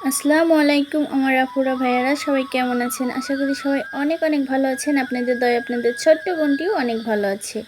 আসসালামু আলাইকুম আমার আপুরা ভাইয়ারা, সবাই কেমন আছেন? আশা করি সবাই অনেক অনেক ভালো আছেন। আপনাদের দয় আপনাদের ছোট্ট বোনটিও অনেক ভালো আছে।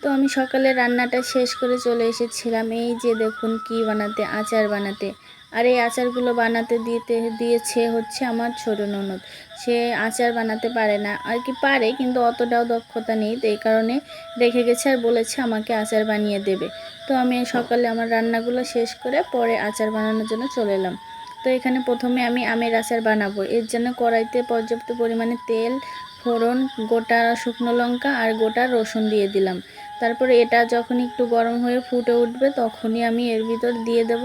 তো আমি সকালে রান্নাটা শেষ করে চলে এসেছিলাম। এই যে দেখুন কি বানাতে, আচার বানাতে। আর এই আচারগুলো বানাতে দিতে, দিয়েছে হচ্ছে আমার ছোট ননদ। সে আচার বানাতে পারে না। আর কি পারে, কিন্তু অতটাও দক্ষতা নেই। তো এই কারণে রেখে গেছে আর বলেছে আমাকে আচার বানিয়ে দেবে। তো আমি সকালে আমার রান্নাগুলো শেষ করে পরে আচার বানানোর জন্য চলে এলাম। তো এখানে প্রথমে আমি আমের আচার বানাবো। এর জন্য কড়াইতে পর্যাপ্ত পরিমাণে তেল, ফোড়ন, গোটা শুকনো লঙ্কা আর গোটা রসুন দিয়ে দিলাম। তারপরে এটা যখন একটু গরম হয়ে ফুটে উঠবে, তখনই আমি এর ভিতর দিয়ে দেব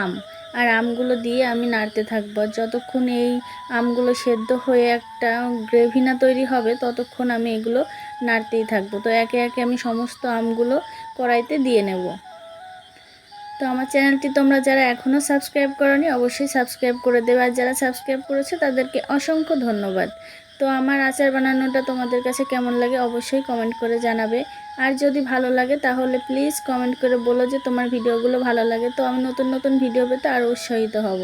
আম। আর আমগুলো দিয়ে আমি নাড়তে থাকব। যতক্ষণ এই আমগুলো সেদ্ধ হয়ে একটা গ্রেভি না তৈরি হবে, ততক্ষণ আমি এগুলো নাড়তেই থাকব। তো একে একে আমি সমস্ত আমগুলো কড়াইতে দিয়ে নেব। তো আমার চ্যানেলটি তোমরা যারা এখনও সাবস্ক্রাইব করনি, অবশ্যই সাবস্ক্রাইব করে দেবে। আর যারা সাবস্ক্রাইব করেছে, তাদেরকে অসংখ্য ধন্যবাদ। তো আমার আচার বানানোটা তোমাদের কাছে কেমন লাগে, অবশ্যই কমেন্ট করে জানাবে। আর যদি ভালো লাগে, তাহলে প্লিজ কমেন্ট করে বলো যে তোমার ভিডিওগুলো ভালো লাগে। তো আমি নতুন নতুন ভিডিও পেতে আরও উৎসাহিত হব।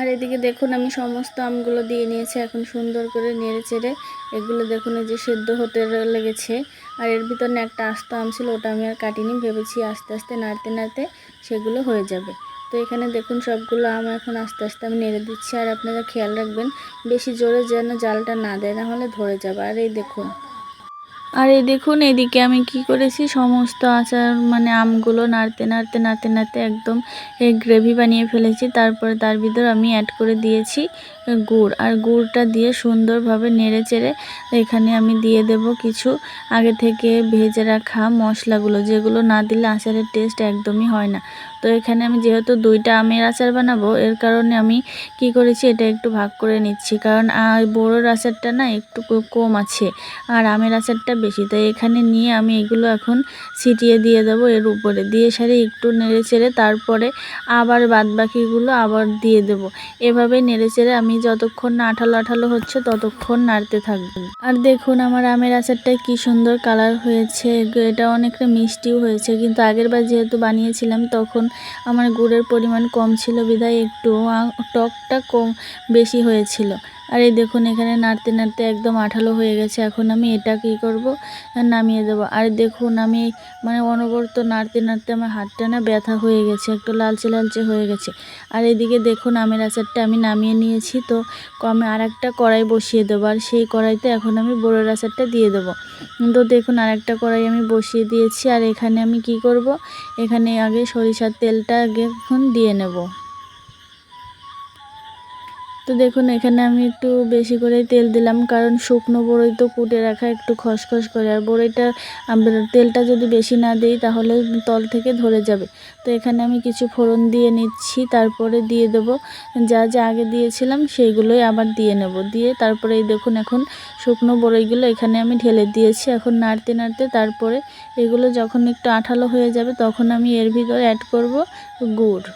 আর এদিকে দেখুন আমি সমস্ত আমগুলো দিয়ে নিয়েছি, এখন সুন্দর করে নেড়ে চেড়ে। এগুলো দেখুন এই যে সেদ্ধ হতে লেগেছে। আর এর ভিতরে একটা আস্ত আম ছিল, ওটা আমি আর কাটিনি, ভেবেছি আস্তে আস্তে নাড়তে নাড়তে সেগুলো হয়ে যাবে। তো এখানে দেখুন সবগুলো আম এখন আস্তে আস্তে আমি নেড়ে দিচ্ছি, আর আপনারা খেয়াল রাখবেন, বেশি জোরে যেন জালটা না দেয়, না হলে ধরে যাবে। আর এই দেখুন আর এই দেখুন, এদিকে আমি কি করেছি? সমস্ত আচার মানে আমগুলো নাড়তে নাড়তে নাড়তে নাড়তে একদম এই গ্রেভি বানিয়ে ফেলেছি। তারপরে তার ভিতর আমি অ্যাড করে দিয়েছি গুড়। আর গুড়টা দিয়ে সুন্দরভাবে নেড়ে চেড়ে এখানে আমি দিয়ে দেব কিছু আগে থেকে ভেজে রাখা মশলাগুলো, যেগুলো না দিলে আচারের টেস্ট একদমই হয় না। তো এখানে আমি যেহেতু দুইটা আমের আচার বানাবো, এর কারণে আমি কি করেছি, এটা একটু ভাগ করে নিচ্ছি। কারণ বড়োর আচারটা না একটু কম আছে আর আমের আচারটা বেশি। তাই এখানে নিয়ে আমি এগুলো এখন ছিটিয়ে দিয়ে দেবো এর উপরে। দিয়ে সারি একটু নেড়ে চেড়ে তারপরে আবার বাদ বাকিগুলো আবার দিয়ে দেবো। এভাবে নেড়ে চেড়ে আমি যতক্ষণ না আঠালো আঠালো হচ্ছে, ততক্ষণ নাড়তে থাকবে। আর দেখুন আমার আমের আচারটা কি সুন্দর কালার হয়েছে, এটা অনেকটা মিষ্টিও হয়েছে, কিন্তু আগের বার যেহেতু বানিয়েছিলাম, তখন আমার গুড়ের পরিমাণ কম ছিল, বিধায় একটু টকটা কম বেশি হয়েছিল। আর এই দেখুন, এখানে নাড়তে নাড়তে একদম আঠালো হয়ে গেছে। এখন আমি এটা কী করব? নামিয়ে দেবো। আর দেখুন, আমি মানে অনবরত নাড়তে নাড়তে আমার হাতটা না ব্যথা হয়ে গেছে, একটু লালচে লালচে হয়ে গেছে। আর এদিকে দেখুন, আমের আচারটা আমি নামিয়ে নিয়েছি, তো আমি আর একটা কড়াই বসিয়ে দেবো। আর সেই কড়াইতে এখন আমি বড়ের আচারটা দিয়ে দেবো। তো দেখুন আর একটা কড়াই আমি বসিয়ে দিয়েছি। আর এখানে আমি কি করব? এখানে আগে সরিষার তেলটা আগে এখন দিয়ে নেব। তো দেখুন, এখানে আমি একটু বেশি করে তেল দিলাম, কারণ শুকনো বড়ই তো কুটে রাখা একটু খসখস করে, আর বড়ইটা তেলটা যদি বেশি না দিই তাহলে তল থেকে ধরে যাবে। তো এখানে আমি কিছু ফোড়ন দিয়ে নিচ্ছি, তারপরে দিয়ে দেব। যা যা আগে দিয়েছিলাম সেইগুলোই আবার দিয়ে নেব। দিয়ে তারপরে এই দেখুন, এখন শুকনো বড়ইগুলো এখানে আমি ঢেলে দিয়েছি। এখন নাড়তে নাড়তে তারপরে এগুলো যখন একটু আঠালো হয়ে যাবে, তখন আমি এর ভিতরে অ্যাড করব গুড়।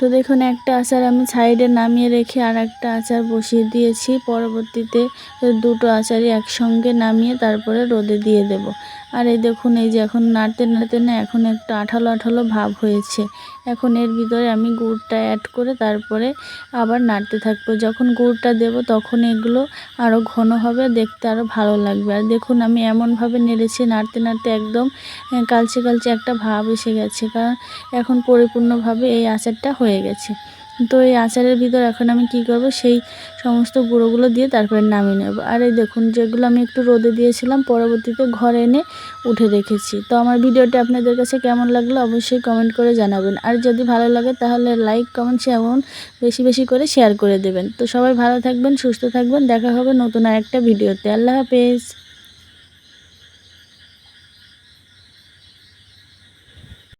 তো দেখুন, একটা আচার আমি সাইডে নামিয়ে রেখে আর একটা আচার বসিয়ে দিয়েছি। পরবর্তীতে দুটো আচারই একসঙ্গে নামিয়ে তারপরে রোদে দিয়ে দেব। আর এই দেখুন, এই যে এখন নাড়তে নাড়তে না এখন একটু আঠালো আঠালো ভাব হয়েছে। এখন এর ভিতরে আমি গুড়টা অ্যাড করে তারপরে আবার নাড়তে থাকব। যখন গুড়টা দেব তখন এগুলো আরও ঘন হবে, দেখতে আরও ভালো লাগবে। আর দেখুন, আমি এমনভাবে নেড়েছি, নাড়তে নাড়তে একদম কালচে কালচে একটা ভাব এসে গেছে। কারণ এখন পরিপূর্ণভাবে এই আচারটা হয়ে গেছে। তো এই আচারের ভিতর এখন আমি কি করব? সেই সমস্ত গুঁড়োগুলো দিয়ে তারপরে নামিয়ে নেব। আর এই দেখুন, যেগুলো আমি একটু রোদে দিয়েছিলাম, পরবর্তীতে ঘরে এনে উঠে রেখেছি। তো আমার ভিডিওটি আপনাদের কাছে কেমন লাগল অবশ্যই কমেন্ট করে জানাবেন। আর যদি ভালো লাগে, তাহলে লাইক কমেন্ট এমন বেশি বেশি করে শেয়ার করে দেবেন। তো সবাই ভালো থাকবেন, সুস্থ থাকবেন। দেখা হবে নতুন আর একটা ভিডিওতে। আল্লাহ হাফেজ।